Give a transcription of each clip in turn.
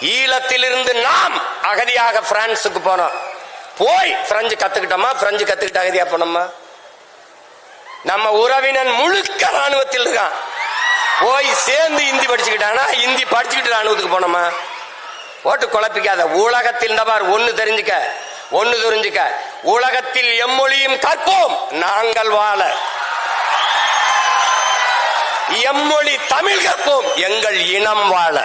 ஈழத்திலிருந்து நாம் அகதியாக பிரான்சுக்கு போனோம். போய் பிரெஞ்சு கத்துக்கிட்டோமா? பிரெஞ்சு கத்துக்கிட்டு அகதியா போனோமா? நம்ம உறவினன் முழுக்க ராணுவத்தில் இருக்கான். போய் சேர்ந்து இந்தி படிச்சுக்கிட்டானா? இந்தி படிச்சுக்கிட்டு ராணுவத்துக்கு போனோமா? போட்டு குழப்பிக்காத. உலகத்தில் இந்த பார் ஒன்னு தெரிஞ்சுக்க ஒன்னு தெரிஞ்சுக்க. உலகத்தில் எம்மொழியும் கற்போம். நாங்கள் வாழ. எம்மொழி தமிழ் கற்போம். எங்கள் இனம் வாழ.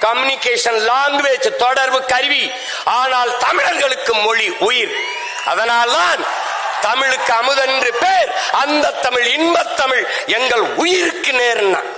கம்யூனிகேஷன் லாங்குவேஜ் தொடர்பு கருவி. ஆனால் தமிழர்களுக்கு மொழி உயிர். அதனால்தான் தமிழுக்கு அமுதென்று பேர் அந்த தமிழ் இன்பத் தமிழ் எங்கள் உயிருக்கு நேர்னா.